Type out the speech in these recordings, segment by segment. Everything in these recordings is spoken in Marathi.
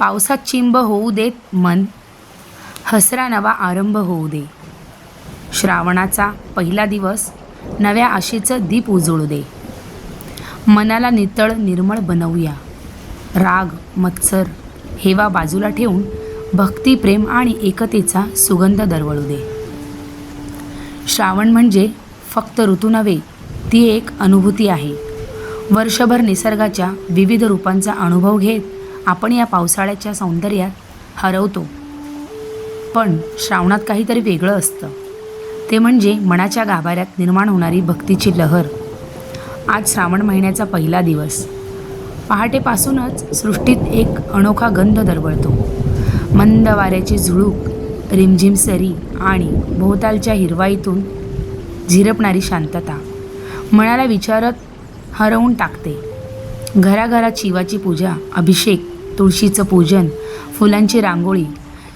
पावसात चिंब होऊ देत मन. हसरा नवा आरंभ होऊ दे. श्रावणाचा पहिला दिवस नव्या आशेचं दीप उजळू दे. मनाला नितळ निर्मळ बनवूया. राग मत्सर हेवा बाजूला ठेवून भक्ती प्रेम आणि एकतेचा सुगंध दरवळू दे. श्रावण म्हणजे फक्त ऋतू नव्हे ती एक अनुभूती आहे. वर्षभर निसर्गाच्या विविध रूपांचा अनुभव घेत आपण या पावसाळ्याच्या सौंदर्यात हरवतो. पण श्रावणात काहीतरी वेगळं असतं. ते म्हणजे मनाच्या गाभाऱ्यात निर्माण होणारी भक्तीची लहर. आज श्रावण महिन्याचा पहिला दिवस. पहाटेपासूनच सृष्टीत एक अनोखा गंध दरवळतो. मंद वाऱ्याची झुळूक रिमझिम सरी आणि भोवतालच्या हिरवाईतून झिरपणारी शांतता मनाला विचारत हरवून टाकते. घराघरात शिवाची पूजा अभिषेक तुळशीचं पूजन फुलांची रांगोळी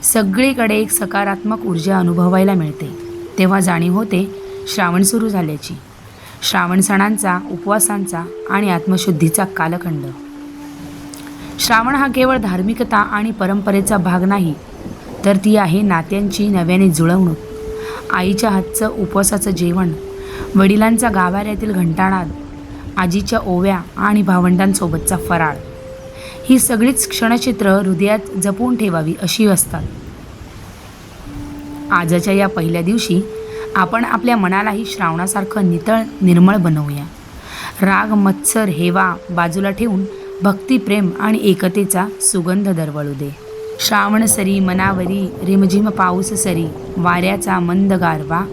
सगळीकडे एक सकारात्मक ऊर्जा अनुभवायला मिळते. तेव्हा जाणीव होते श्रावण सुरू झाल्याची. श्रावण सणांचा उपवासांचा आणि आत्मशुद्धीचा कालखंड. श्रावण हा केवळ धार्मिकता आणि परंपरेचा भाग नाही तर ती आहे नात्यांची नव्याने जुळवणूक. आईच्या हातचं उपवासाचं जेवण वडिलांचा गाभाऱ्यातील घंटानाद आजीच्या ओव्या आणि भावंडांसोबतचा फराळ. ही सगळीच क्षणचित्र हृदयात जपून ठेवावी अशी असतात. आजच्या या पहिल्या दिवशी आपण आपल्या मनालाही श्रावणासारखं नितळ निर्मळ बनवूया. राग मत्सर हेवा बाजूला ठेवून भक्तिप्रेम आणि एकतेचा सुगंध दरवळू दे. श्रावण सरी मनावरी रिमझिम पाऊस सरी वाऱ्याचा मंद गारवा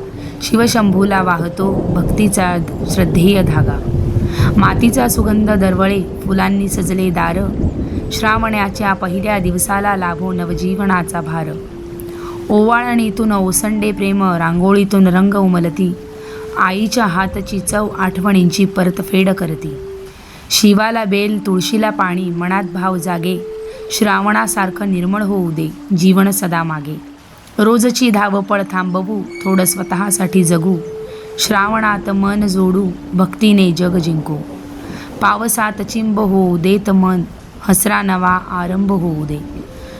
शिवशंभूला वाहतो भक्तीचा श्रद्धेय धागा. मातीचा सुगंध दरवळे फुलांनी सजले दार श्रावणाच्या पहिल्या दिवसाला लाभो नवजीवनाचा भार. ओवाळणीतून ओसंडे प्रेम रांगोळीतून रंग उमलती. आईच्या हातची चव आठवणींची परतफेड करती. शिवाला बेल तुळशीला पाणी मनात भाव जागे. श्रावणासारखं निर्मळ होऊ दे जीवन सदा मागे. रोजची धावपळ थांबवू थोडं स्वतःसाठी जगू. श्रावणात मन जोडू भक्तीने जग जिंकू. पावसात चिंब होऊ देत मन. हसरा नवा आरंभ होऊ दे.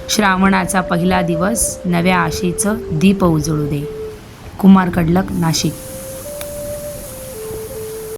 श्रावणाचा पहिला दिवस नव्या आशेचं दीप उजळू दे. कुमार कडलक नाशिक.